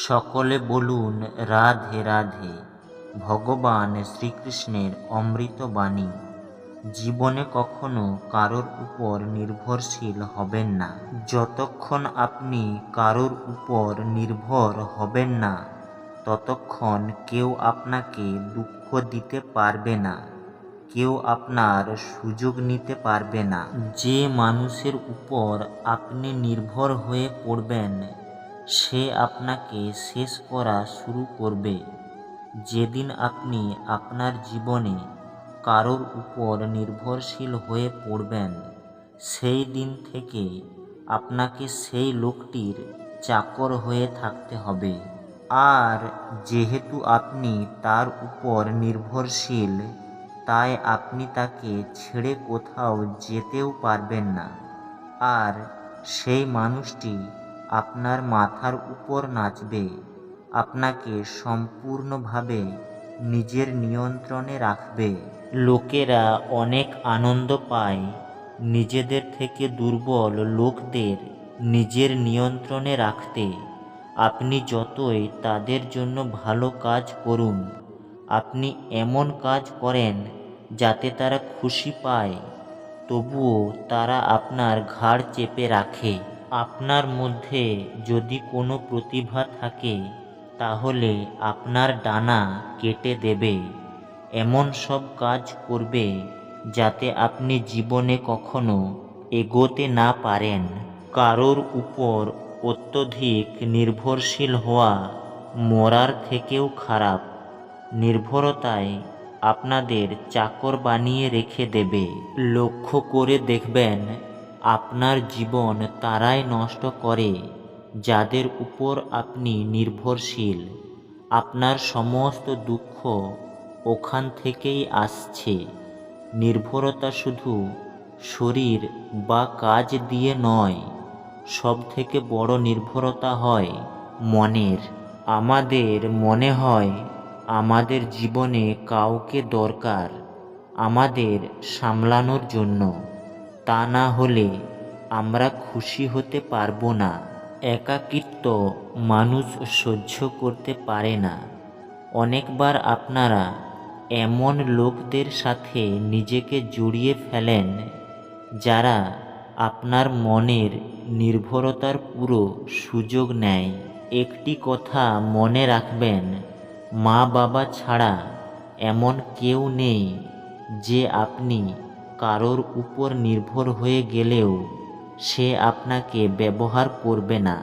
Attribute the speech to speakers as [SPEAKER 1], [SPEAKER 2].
[SPEAKER 1] সকলে বলুন, রাধে রাধে। ভগবান শ্রীকৃষ্ণের অমৃত বাণী। জীবনে কখনো কারোর উপর নির্ভরশীল হবেন না। যতক্ষণ আপনি কারোর উপর নির্ভর হবেন না, ততক্ষণ কেউ আপনাকে দুঃখ দিতে পারবে না, কেউ আপনার সুযোগ নিতে পারবে না। যে মানুষের উপর আপনি নির্ভর হয়ে পড়বেন সে আপনাকে শেষ করা শুরু করবে। যেদিন আপনি আপনার জীবনে কারোর উপর নির্ভরশীল হয়ে পড়বেন, সেই দিন থেকে আপনাকে সেই লোকটির চাকর হয়ে থাকতে হবে। আর যেহেতু আপনি তার উপর নির্ভরশীল, তাই আপনি তাকে ছেড়ে কোথাও যেতেও পারবেন না। আর সেই মানুষটি আপনার মাথার উপর নাচবে। আপনাকে সম্পূর্ণভাবে নিজের নিয়ন্ত্রণে রাখবে। লোকেরা অনেক আনন্দ পায়। নিজেদের থেকে দুর্বল লোকদের নিজের নিয়ন্ত্রণে রাখতে। আপনি যতই তাদের জন্য ভালো কাজ করুন, আপনি এমন কাজ করেন যাতে তারা খুশি পায়, তবুও তারা আপনার ঘাড় চেপে রাখে। আপনার মধ্যে যদি কোনো প্রতিভা থাকে, তাহলে আপনার ডানা কেটে দেবে। এমন সব কাজ করবে যাতে আপনি জীবনে কখনো এগোতে না পারেন। কারোর উপর অত্যধিক নির্ভরশীল হওয়া মরার থেকেও খারাপ। নির্ভরতায় আপনাদের চাকর বানিয়ে রেখে দেবে। লক্ষ্য করে দেখবেন আপনার জীবন তারাই নষ্ট করে, যাদের উপর আপনি নির্ভরশীল। আপনার সমস্ত দুঃখ ওখান থেকেই আসছে। নির্ভরতা শুধু শরীর বা কাজ দিয়ে নয় সব থেকে বড় নির্ভরতা হয় মনের। আমাদের মনে হয় আমাদের জীবনে কাউকে দরকার আমাদের সামলানোর জন্য। তা না হলে আমরা খুশি হতে পারব না। একাকিত্ব মানুষ সহ্য করতে পারে না। অনেকবার আপনারা এমন লোকদের সাথে নিজেকে জড়িয়ে ফেলেন, যারা আপনার মনের নির্ভরতার পুরো সুযোগ নেয়। একটি কথা মনে রাখবেন মা বাবা ছাড়া এমন কেউ নেই যে আপনি কারোর উপর নির্ভর হয়ে গেলেও সে আপনাকে ব্যবহার করবে না।